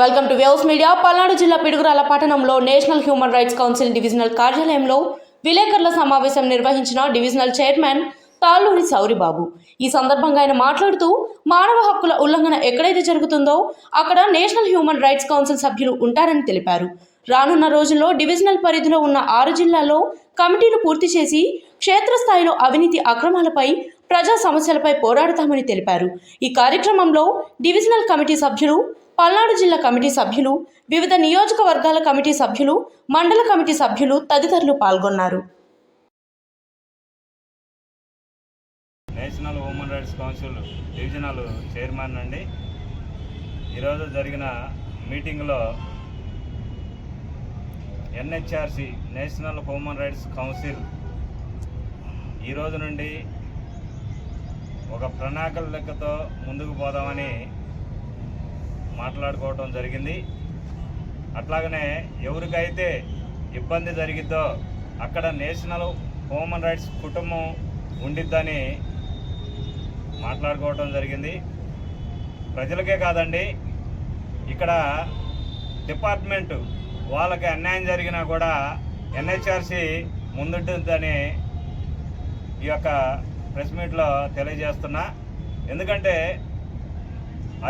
Welcome to Waves Media Palnadu జిల్లా పిడుగురాల పట్టణంలో national human rights council divisional కార్యాలయంలో విలేకరుల సమావేశం నిర్వహించిన డివిజనల్ చైర్మన్ తాళ్ళూరి సౌరిబాబు. ఈ సందర్భంగా ఆయన మాట్లాడుతూ మానవ హక్కుల ఉల్లంఘన ఎక్కడైతే జరుగుతుందో అక్కడ నేషనల్ హ్యూమన్ రైట్స్ కౌన్సిల్ సభ్యులు ఉంటారని తెలిపారు. రానున్న రోజుల్లో డివిజనల్ పరిధిలో ఉన్న ఆరు జిల్లాల్లో కమిటీలు పూర్తి చేసి క్షేత్రస్థాయిలో అవినీతి అక్రమాలపై ప్రజా సమస్యలపై పోరాడతామని తెలిపారు. ఈ కార్యక్రమంలో డివిజనల్ కమిటీ సభ్యులు పల్నాడు జిల్లా కమిటీ సభ్యులు వివిధ నియోజకవర్గాల కమిటీ సభ్యులు మండల కమిటీ సభ్యులు తదితరులు పాల్గొన్నారు. National human rights council divisional chairman అండి. ఈరోజు జరిగిన మీటింగ్లో NHRC national human rights council ఈరోజు నుండి ఒక ప్రణాళిక లెక్కతో ముందుకు పోదామని మాట్లాడుకోవటం జరిగింది. అట్లాగనే ఎవరికైతే ఇబ్బంది జరిగిద్దో అక్కడ నేషనల్ హ్యూమన్ రైట్స్ కుటుంబం ఉండిద్దని మాట్లాడుకోవటం జరిగింది. ప్రజలకే కాదండి ఇక్కడ డిపార్ట్మెంట్ వాళ్ళకి అన్యాయం జరిగినా కూడా ఎన్హెచ్ఆర్సి ముందుంటుందని ఈ యొక్క ప్రెస్ మీట్లో తెలియజేస్తున్నా. ఎందుకంటే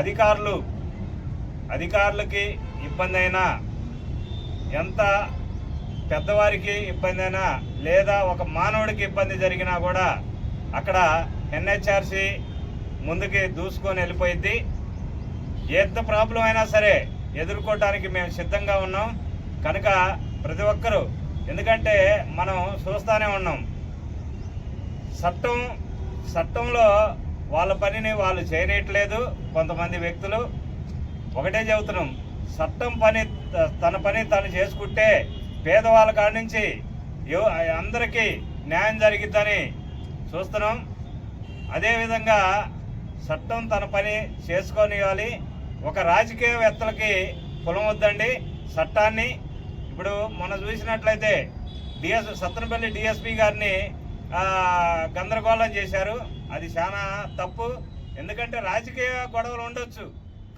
అధికారులు అధికారులకి ఇబ్బంది అయినా ఎంత పెద్దవారికి ఇబ్బంది అయినా లేదా ఒక మానవుడికి ఇబ్బంది జరిగినా కూడా అక్కడ ఎన్హెచ్ఆర్సి ముందుకి దూసుకొని వెళ్ళిపోయింది ఎంత ప్రాబ్లం అయినా సరే ఎదుర్కోవటానికి మేము సిద్ధంగా ఉన్నాం. కనుక ప్రతి ఒక్కరూ ఎందుకంటే మనం చూస్తూనే ఉన్నాం. చట్టం చట్టంలో వాళ్ళ పనిని వాళ్ళు చేయనట్లేదు కొంతమంది వ్యక్తులు. ఒకటే చెబుతున్నాం. చట్టం పని తన పని తను చేసుకుంటే పేదవాళ్ళ కాడి నుంచి అందరికీ న్యాయం జరిగిద్దని చూస్తున్నాం. అదేవిధంగా చట్టం తన పని చేసుకొనివ్వాలి ఒక రాజకీయవేత్తలకి కులం వద్దండి. చట్టాన్ని ఇప్పుడు మనం చూసినట్లయితే డిఎస్ సత్తనపల్లి డిఎస్పి గారిని గందరగోళం చేశారు. అది చాలా తప్పు. ఎందుకంటే రాజకీయ గొడవలు ఉండొచ్చు.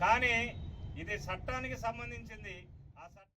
కానీ ఇది చట్టానికి సంబంధించింది.